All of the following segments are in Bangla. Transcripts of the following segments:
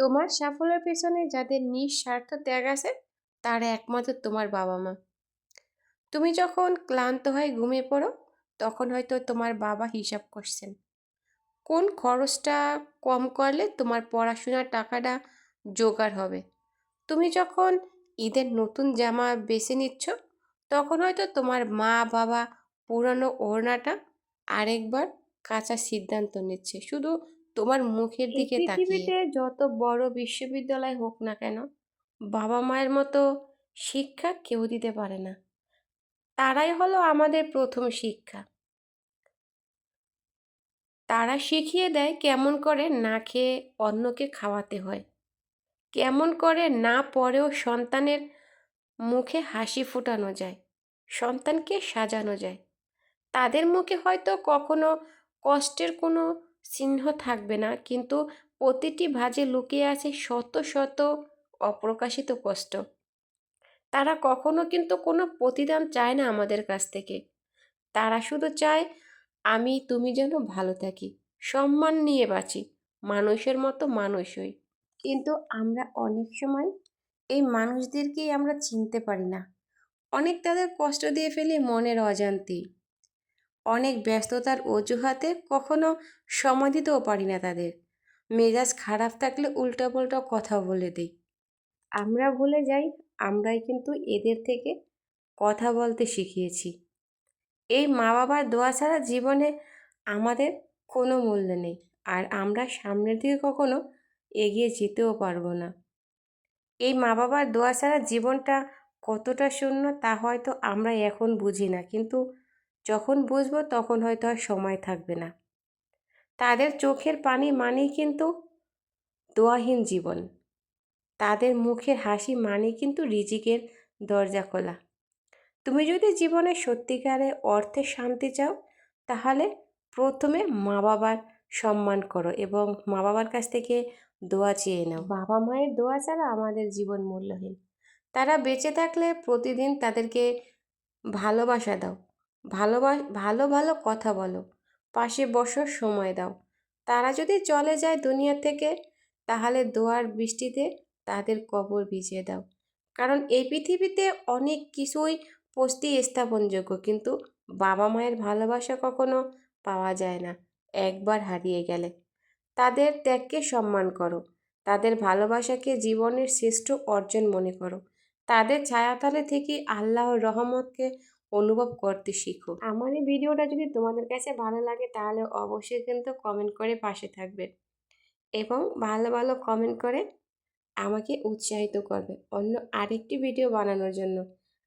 তোমার সাফল্যের পেছনে যাদের নিঃস্বার্থ ত্যাগ আছে, তারা একমাত্র তোমার বাবা মা তুমি যখন ক্লান্ত হয়ে ঘুমিয়ে পড়ো, তখন হয়তো তোমার বাবা হিসাব করছেন। কোন খরচটা কম করলে তোমার পড়াশোনার টাকাটা জোগাড় হবে? তুমি যখন ঈদের নতুন জামা বেছে নিচ্ছ, তখন হয়তো তোমার মা বাবা পুরানো ওড়নাটা আরেকবার কাঁচা সিদ্ধান্ত নিচ্ছে। শুধু তোমার মুখের দিকে পৃথিবীতে যত বড় বিশ্ববিদ্যালয় হোক না কেন বাবা মায়ের মতো শিক্ষা কেউ দিতে পারে না। তারাই হলো আমাদের প্রথম শিক্ষা। তারা শিখিয়ে দেয় কেমন করে না খেয়ে অন্যকে খাওয়াতে হয়। কেমন করে না পরেও সন্তানের মুখে হাসি ফোটানো যায় সন্তানকে সাজানো যায়। তাদের মুখে হয়তো কখনো কষ্টের কোনো চিহ্ন থাকবে না। কিন্তু প্রতিটি ভাজে লুকিয়ে আছে শত শত অপ্রকাশিত কষ্ট। তারা কখনো কিন্তু কোনো প্রতিদান চায় না আমাদের কাছ থেকে। তারা শুধু চায়, আমি, তুমি যেন ভালো থাকি। সম্মান নিয়ে বাঁচি। মানুষের মতো মানুষ হই। কিন্তু আমরা অনেক সময় এই মানুষদেরকেই আমরা চিনতে পারি না। অনেক তাদের কষ্ট দিয়ে ফেলি মনের অজান্তেই। অনেক ব্যস্ততার অজুহাতে কখনো সময় দিতেও পারি না তাদের। মেজাজ খারাপ থাকলে উল্টাপাল্টা কথা বলে দিই। আমরা ভুলে যাই, আমরাই কিন্তু এদের থেকে কথা বলতে শিখিয়েছি। এই মা বাবার দোয়া ছাড়া জীবনে আমাদের কোনো মূল্য নেই, আর আমরা সামনের দিকে কখনো এগিয়ে যেতেও পারব না। এই মা বাবার দোয়া ছাড়া জীবনটা কতটা শূন্য তা হয়তো আমরা এখন বুঝি না, কিন্তু যখন বুঝব তখন হয়তো আর সময় থাকবে না। তাদের চোখের পানি মানেই কিন্তু দোয়াহীন জীবন। তাদের মুখের হাসি মানে কিন্তু রিজিকের দরজা খোলা। তুমি যদি জীবনে সত্যিকারে অর্থে শান্তি চাও, তাহলে প্রথমে মা বাবার সম্মান করো এবং মা বাবার কাছ থেকে দোয়া চেয়ে নাও। বাবা মায়ের দোয়া ছাড়া আমাদের জীবন মূল্যহীন। তারা বেঁচে থাকলে প্রতিদিন তাদেরকে ভালোবাসা দাও। ভালোবাস, ভালো ভালো কথা বলো। পাশে বসার সময় দাও। তারা যদি চলে যায় দুনিয়া থেকে, তাহলে দোয়ার বৃষ্টিতে তাদের কবর ভিজিয়ে দাও। কারণ এই পৃথিবীতে অনেক কিছুই পস্তি স্থাপনযোগ্য, কিন্তু বাবা মায়ের ভালোবাসা কখনো পাওয়া যায় না, একবার হারিয়ে গেলে। তাদের ত্যাগকে সম্মান করো। তাদের ভালোবাসাকে জীবনের শ্রেষ্ঠ অর্জন মনে করো। তাদের ছায়াতলে থেকে আল্লাহর রহমতকে অনুভব করতে শিখো আমার এই ভিডিওটা যদি তোমাদের কাছে ভালো লাগে, তাহলে অবশ্যই কিন্তু কমেন্ট করে পাশে থাকবে। এবং ভালো ভালো কমেন্ট করে আমাকে উৎসাহিত করবে অন্য আরেকটি ভিডিও বানানোর জন্য।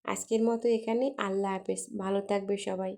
আজকের মতো এখানে আল্লাহ হাফেজ। ভালো থাকবে সবাই।